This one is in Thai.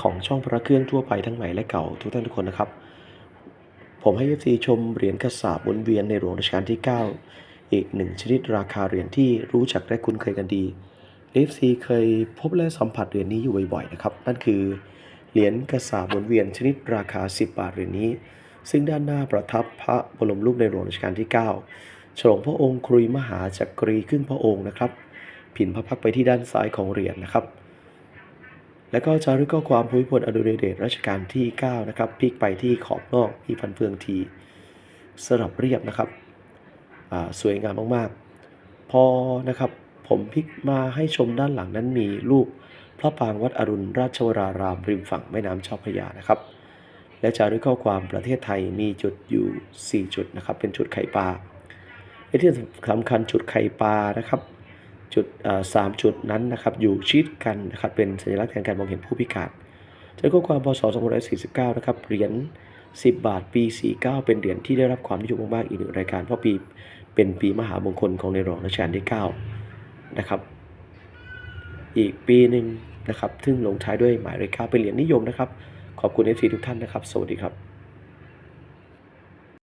ของช่องพระเครื่องทั่วไปทั้งใหม่และเก่าทุกท่านทุกคนนะครับ ผมให้ FC ชมเหรียญกระสาบหมุนเวียนในหลวงรัชกาลที่ 9 อีกหนึ่งชนิดราคาเหรียญที่รู้จักและคุ้นเคยกันดี FC เคยพบและสัมผัสเหรียญนี้อยู่บ่อยๆนะครับนั่นคือเหรียญกระสาบหมุนเวียนชนิดราคา 10 บาทเหรียญนี้ ซึ่งด้านหน้าประทับพระบรมรูปในหลวงรัชกาลที่ 9 ฉลองพระองค์ครุยมหาจักรีครึ่งพระองค์นะครับ ผินพระพักไปที่ด้านซ้ายของเหรียญนะครับ แล้วก็จารึกข้อความภูมิพลอดุลยเดชรัชกาลที่ 9 นะครับพลิกไปที่ขอบนอกมีฟันเฟืองทีสลับเรียบนะครับสวยงามมากๆ พอนะครับผมพลิกมาให้ชมด้านหลังนั้นมีรูปพระปรางวัดอรุณราชวรารามริมฝั่งแม่น้ำเจ้าพระยานะครับ และจารึกข้อความประเทศไทยมีจุดอยู่ 4 จุดนะครับ เป็นจุดไข่ปลาและที่สำคัญจุดไข่ปลานะครับ จุดสามจุดนั้นนะครับอยู่ชิดกันนะครับเป็นสัญลักษณ์แทนการมองเห็นผู้พิการเจอข้อความพศ2549นะครับเหรียญ10 บาทปี 49 เป็นเหรียญที่ได้รับความนิยมมากๆอีกหนึ่งรายการ เพราะปีเป็นปีมหามงคลของในหลวงรัชกาลที่9นะครับอีกปีหนึ่งนะครับซึ่งลงท้ายด้วยหมายเลขเก้าเป็นเหรียญนิยมนะครับ ขอบคุณ FC ทุกท่านนะครับ สวัสดีครับ